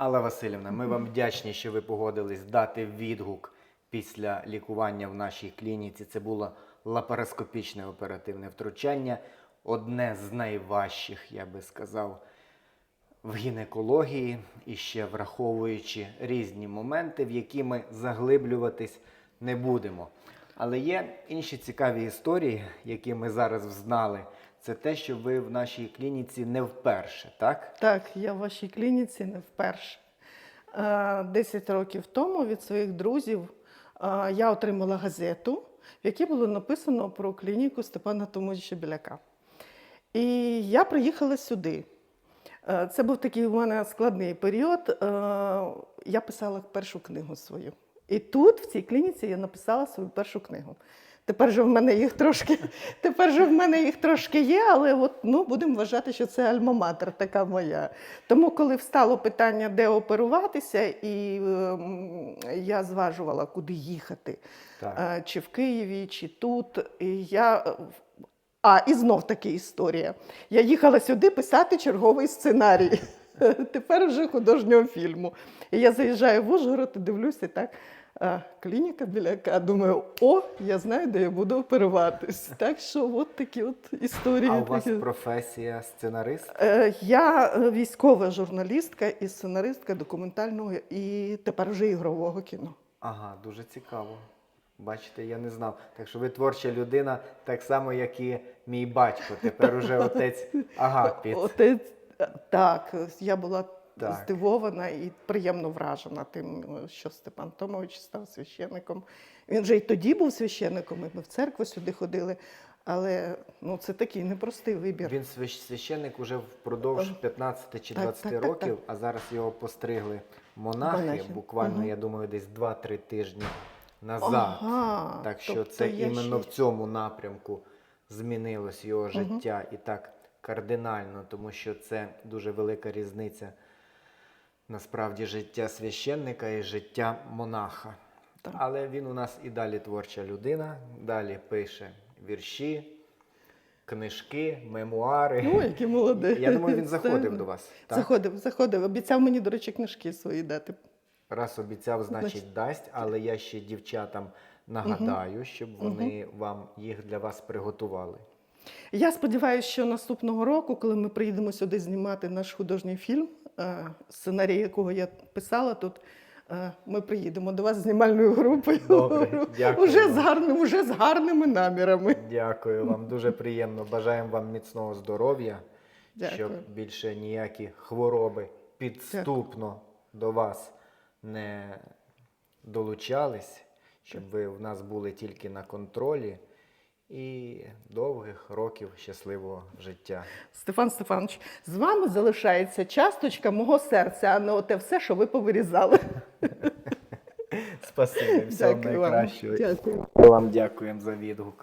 Алла Васильівна, ми вам вдячні, що ви погодились дати відгук після лікування в нашій клініці. Це було лапароскопічне оперативне втручання, одне з найважчих, я би сказав, в гінекології, і ще враховуючи різні моменти, в які ми заглиблюватись не будемо. Але є інші цікаві історії, які ми зараз взнали. Це те, що ви в нашій клініці не вперше, так? Так, я в вашій клініці не вперше. Е, 10 років тому від своїх друзів е, я отримала газету, в якій було написано про клініку Степана Томовича Біляка. І я приїхала сюди. Е, Це був такий у мене складний період. Я писала першу книгу свою. І тут, в цій клініці, я написала свою першу книгу. Тепер же в мене їх трошки, тепер же в мене їх трошки є, але от, ну, будемо вважати, що це альма-матер така моя. Тому, коли встало питання, де оперуватися, і ем, я зважувала, куди їхати, Так. е, чи в Києві, чи тут. І я... е, А, і знов таки історія. Я їхала сюди писати черговий сценарій. Тепер вже художнього фільму. І я заїжджаю в Ужгород і дивлюся так. а, Клініка біляка. Думаю, о, я знаю, де я буду оперуватись. Так що от такі от історії. А у вас професія сценарист? Е, Я е, військова журналістка і сценаристка документального і тепер вже ігрового кіно. Ага, дуже цікаво. Бачите, я не знав. Так що ви творча людина, так само, як і мій батько. Тепер уже отець Агапіт. Отець, так, я була Так. здивована і приємно вражена тим, що Степан Томович став священником. Він же і тоді був священником, і ми в церкву сюди ходили. Але ну, це такий непростий вибір. Він свящ- священник уже впродовж 15 чи 20 так, так, років, а зараз його постригли монахи, Монахи. буквально, Мгм. я думаю, десь 2-3 тижні назад. Ага, так що тобто це іменно ще- в цьому напрямку змінилось його життя і так кардинально, тому що це дуже велика різниця. Насправді життя священника і життя монаха. Так. Але він у нас і далі творча людина, далі пише вірші, книжки, мемуари. Ну, який молодець. Я думаю, він заходив до вас. Так? Заходив, заходив. Обіцяв мені, до речі, книжки свої дати. Раз обіцяв, значить Значить. дасть, але я ще дівчатам нагадаю, щоб вони вам їх для вас приготували. Я сподіваюся, що наступного року, коли ми приїдемо сюди знімати наш художній фільм, е, сценарій якого я писала тут. е, Ми приїдемо до вас з знімальною групою. Добре, дякую Уже з, гарним, уже з гарними намірами. Дякую вам, дуже приємно. Бажаємо вам міцного здоров'я, Дякую. щоб більше ніякі хвороби підступно до вас не долучались, щоб ви в нас були тільки на контролі і довгих років щасливого життя. Стефан Стефанович, з вами залишається часточка мого серця, а не оте все, що ви повирізали. Спасибі, всього найкращого. Дякую. Вам дякуємо за відгук.